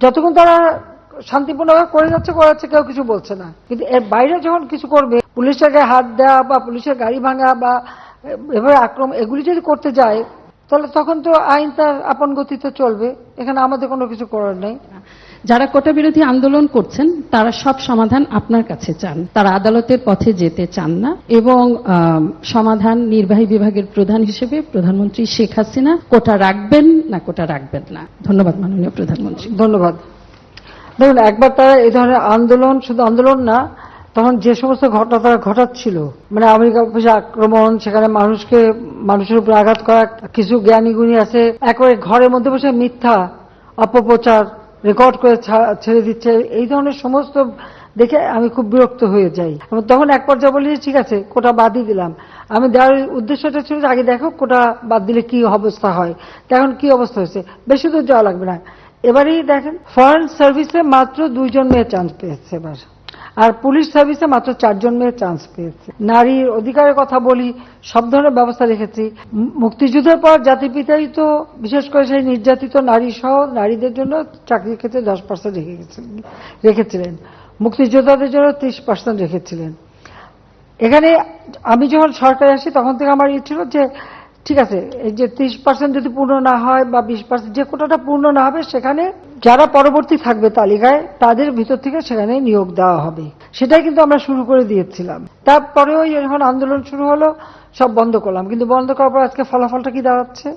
যতক্ষণ তারা শান্তিপূর্ণভাবে করে যাচ্ছে করে যাচ্ছে, কেউ কিছু বলছে না। কিন্তু এর বাইরে যখন কিছু করবে, পুলিশের গায়ে হাত দেওয়া বা পুলিশের গাড়ি ভাঙা বা এভাবে আক্রমণ, এগুলি যদি করতে যায়, তাহলে তখন তো আইন তার আপন গতিতে চলবে। এখানে আমাদের কোনো কিছু করার নেই। যারা কোটা বিরোধী আন্দোলন করছেন, তারা সব সমাধান আপনার কাছে চান। তারা আদালতের পথে যেতে চান না এবং সমাধান নির্বাহী বিভাগের প্রধান হিসেবে প্রধানমন্ত্রী শেখ হাসিনা কোটা রাখবেন না কোটা রাখবেন না। ধন্যবাদ মাননীয় প্রধানমন্ত্রী। ধন্যবাদ। দেখুন একবার তারা এই ধরনের আন্দোলন শুধু আন্দোলন না, তখন যে সমস্ত ঘটনা তারা ঘটাচ্ছিল মানে আমেরিকা অফিসে আক্রমণ, সেখানে মানুষকে, মানুষের উপর আঘাত করা, কিছু জ্ঞানী গুণী আছে, একবারে ঘরের মধ্যে বসে মিথ্যা, অপপ্রচার রেকর্ড করে ছেড়ে দিচ্ছে, এই ধরনের সমস্ত দেখে আমি খুব বিরক্ত হয়ে যাই। এবং তখন এক পর্যায়ে বলি, ঠিক আছে, কোটা বাদই দিলাম। আমি দেওয়ার উদ্দেশ্যটা ছিল আগে দেখো কোটা বাদ দিলে কি অবস্থা হয় এখন কি অবস্থা হয়েছে? বেশি দূর যাওয়া লাগবে না। এবারেই দেখেন ফরেন সার্ভিসে মাত্র দুইজন মেয়ে চান্স পেয়েছে এবার। আর পুলিশ সার্ভিসে মাত্র চারজন মেয়ে চান্স পেয়েছে। নারীর অধিকারের কথা বলি, সব ধরনের ব্যবস্থা রেখেছি। মুক্তিযুদ্ধের পর জাতির পিতাই তো, বিশেষ করে সেই নির্যাতিত নারী সহ নারীদের জন্য চাকরির ক্ষেত্রে দশ পার্সেন্ট রেখে রেখেছিলেন। মুক্তিযোদ্ধাদের জন্য ত্রিশ পার্সেন্ট রেখেছিলেন। এখানে আমি যখন সরকারে আসি, তখন থেকে আমার ইয়ে ছিল যে ঠিক আছে, এই যে ত্রিশ পার্সেন্ট যদি পূর্ণ না হয় বা বিশ পার্সেন্ট যে কোটাটা পূর্ণ না হবে, সেখানে যারা পরবর্তী থাকবে তালিকায়, তাদের ভিতর থেকে সেখানে নিয়োগ দেওয়া হবে। সেটাই কিন্তু আমরা শুরু করে দিয়েছিলাম। তারপরেও যখন আন্দোলন শুরু হলো, সব বন্ধ করলাম। কিন্তু বন্ধ করার পর আজকে ফলাফলটা কি দাঁড়াচ্ছে?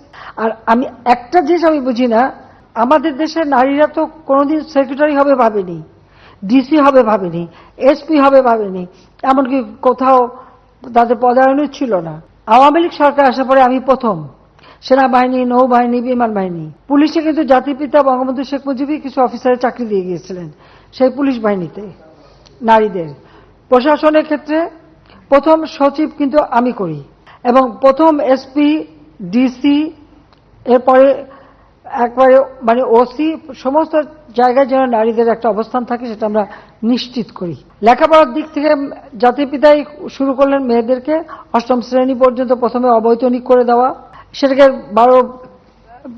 আর আমি একটা জিনিস আমি বুঝি না, আমাদের দেশের নারীরা তো কোনোদিন সেক্রেটারি হবে ভাবেনি, ডিসি হবে ভাবেনি, এসপি হবে ভাবেনি, এমনকি কোথাও তাদের পদায়নও ছিল না। আওয়ামী লীগ সরকার আসার পরে আমি প্রথম। সেনাবাহিনী, নৌবাহিনী, বিমান বাহিনী। পুলিশে কিন্তু জাতির পিতা বঙ্গবন্ধু শেখ মুজিবই কিছু অফিসারের চাকরি দিয়ে গিয়েছিলেন সেই পুলিশ বাহিনীতে, নারীদের। প্রশাসনের ক্ষেত্রে প্রথম সচিব কিন্তু আমি করি এবং প্রথম এসপি, ডিসি, এরপরে একবারে মানে ওসি সমস্ত জায়গায় যেন নারীদের একটা অবস্থান থাকে, সেটা আমরা নিশ্চিত করি। লেখাপড়ার দিক থেকে জাতির পিতাই শুরু করলেন মেয়েদেরকে, অষ্টম শ্রেণি পর্যন্ত প্রথমে অবৈতনিক করে দেওয়া, সেটাকে বারো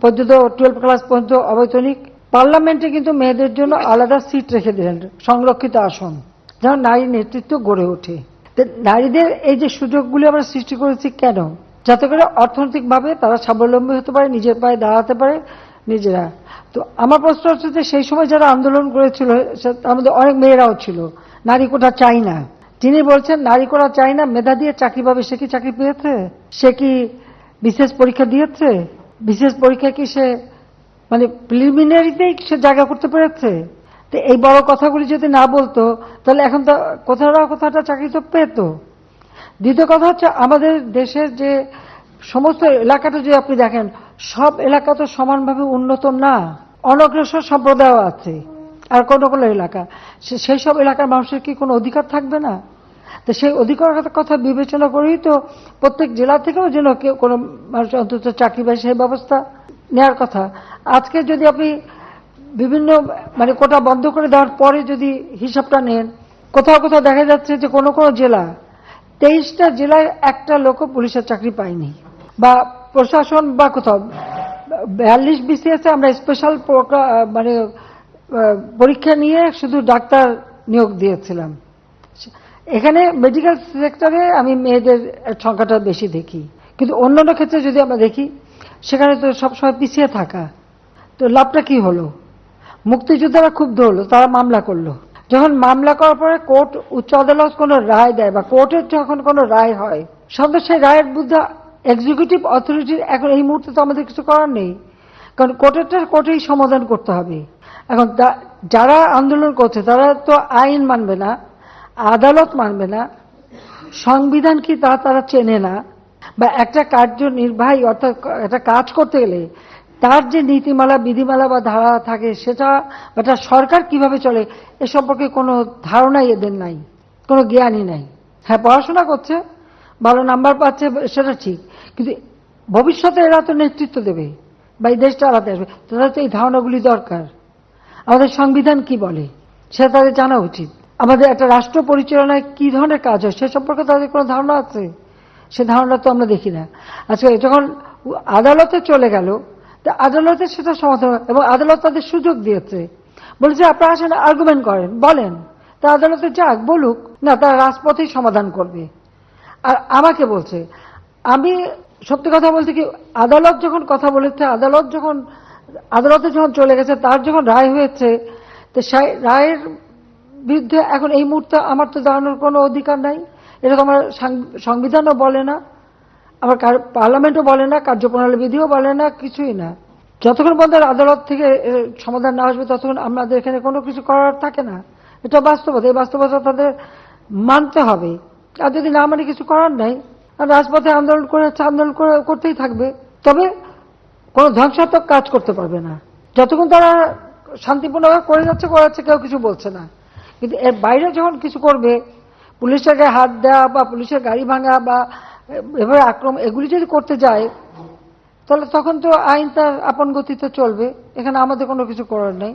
পর্যন্ত টুয়েলভ ক্লাস পর্যন্ত অবৈতনিক। পার্লামেন্টে কিন্তু মেয়েদের জন্য আলাদা সিট রেখে দিলেন, সংরক্ষিত আসন, যেন নারী নেতৃত্ব গড়ে ওঠে। নারীদের এই যে সুযোগগুলি আমরা সৃষ্টি করেছি কেন? যাতে করে অর্থনৈতিকভাবে তারা স্বাবলম্বী হতে পারে, নিজের পায়ে দাঁড়াতে পারে, নিজেরা। তো আমার প্রশ্ন হচ্ছে যে সেই সময় যারা আন্দোলন করেছিল তার মধ্যে অনেক মেয়েরাও ছিল, নারী কোটা চাই না। যিনি বলছেন, নারী কোটা চাই না, মেধা দিয়ে চাকরি পাবে, সে কি চাকরি পেয়েছে? সে কি বিশেষ পরীক্ষা দিয়েছে? বিশেষ পরীক্ষা কি সে মানে প্রিলিমিনারিতেই সে জায়গা করতে পেরেছে? তো এই বড় কথাগুলি যদি না বলতো, তাহলে এখন তো কোথাও না কোথাওটা চাকরি তো পেত। দ্বিতীয় কথা হচ্ছে আমাদের দেশের যে সমস্ত এলাকাটা যদি আপনি দেখেন, সব এলাকা তো সমানভাবে উন্নত না। অনগ্রসর সম্প্রদায় আছে, আর কোনো কোনো এলাকা। সেই সব এলাকার মানুষের কি কোনো অধিকার থাকবে না? তো সেই অধিকারের কথা বিবেচনা করেই তো প্রত্যেক জেলা থেকেও যেন কেউ কোনো মানুষ অন্তত চাকরি পায় সেই ব্যবস্থা নেওয়ার কথা। আজকে যদি আপনি বিভিন্ন মানে কোটা বন্ধ করে দেওয়ার পরে যদি হিসাবটা নেন, কোথাও কোথাও দেখা যাচ্ছে যে কোনো কোনো জেলা তেইশটা জেলায় একটা লোকও পুলিশের চাকরি পায়নি। বা প্রশাসন বা কোথাও। বিয়াল্লিশ বিসিএসে আমরা স্পেশাল মানে পরীক্ষা নিয়ে শুধু ডাক্তার নিয়োগ দিয়েছিলাম। এখানে মেডিকেল সেক্টরে আমি মেয়েদের সংখ্যাটা বেশি দেখি। কিন্তু অন্যান্য ক্ষেত্রে যদি আমরা দেখি, সেখানে তো সবসময় পিছিয়ে থাকা। তো লাভটা কি হলো? মুক্তিযোদ্ধারা ক্ষুব্ধ হলো তারা মামলা করল। যখন মামলা করার পরে কোর্ট উচ্চ আদালত কোনো রায় দেয় বা কোর্টের যখন কোনো রায় হয় সঙ্গে সেই রায়ের বুদ্ধা এক্সিকিউটিভ অথরিটির এখন এই মুহূর্তে তো আমাদের কিছু করার নেই। কারণ কোর্টেরটা কোর্টেই সমাধান করতে হবে। এখন যারা আন্দোলন করছে, তারা তো আইন মানবে না, আদালত মানবে না, সংবিধান কি তা তারা চেনে না, বা একটা কার্যনির্বাহী অর্থাৎ একটা কাজ করতে গেলে তার যে নীতিমালা, বিধিমালা বা ধারা থাকে, সেটা বা একটা সরকার কীভাবে চলে, এ সম্পর্কে কোনো ধারণাই এদের নাই, কোনো জ্ঞানই নাই। হ্যাঁ পড়াশোনা করছে, ভালো নাম্বার পাচ্ছে, সেটা ঠিক, কিন্তু ভবিষ্যতে এরা তো নেতৃত্ব দেবে বা এই দেশটা আলাদা আসবে, তাদের তো এই ধারণাগুলি দরকার। আমাদের সংবিধান কি বলে, সেটা তাদের জানা উচিত। আমাদের একটা রাষ্ট্র পরিচালনায় কি ধরনের কাজ হয়, সে সম্পর্কে তাদের কোনো ধারণা আছে? সে ধারণা তো আমরা দেখি না। আজকে যখন আদালতে চলে গেল তা আদালতে সেটা সমাধান এবং আদালত তাদের সুযোগ দিয়েছে। বলছে, আপনারা আসেন আর্গুমেন্ট করেন। বলেন, তা আদালতে যাক, বলুক, না তারা রাজপথেই সমাধান করবে। আর আমাকে বলছে, আমি সত্যি কথা বলতে কি, আদালত যখন কথা বলেছে, আদালত যখন, আদালতে যখন চলে গেছে, তার যখন রায় হয়েছে, তো রায়ের বিরুদ্ধে এখন এই মুহূর্তে আমার তো দাঁড়ানোর কোনো অধিকার নাই। এটা তো আমার সংবিধানও বলে না। কার- পার্লামেন্টও বলে না, কার্যপ্রণালী বিধিও বলে না, কিছুই না। যতক্ষণ পর্যন্ত আদালত থেকে সমাধান না আসবে, ততক্ষণ আমাদের এখানে কোনো কিছু করার থাকে না। এটা বাস্তবতা, এই বাস্তবতা তাদের মানতে হবে। আর যদি না মানে কিছু করার নাই রাজপথে আন্দোলন করে আন্দোলন করতেই থাকবে। তবে কোনো ধ্বংসাত্মক কাজ করতে পারবে না। যতক্ষণ তারা শান্তিপূর্ণভাবে করে যাচ্ছে করে যাচ্ছে, কেউ কিছু বলছে না। কিন্তু এর বাইরে যখন কিছু করবে, পুলিশের গায়ে হাত দেওয়া বা পুলিশের গাড়ি ভাঙা বা এভাবে আক্রম এগুলি যদি করতে যায়, তাহলে তখন তো আইন তার আপন গতিতে চলবে। এখানে আমাদের কোনো কিছু করার নেই।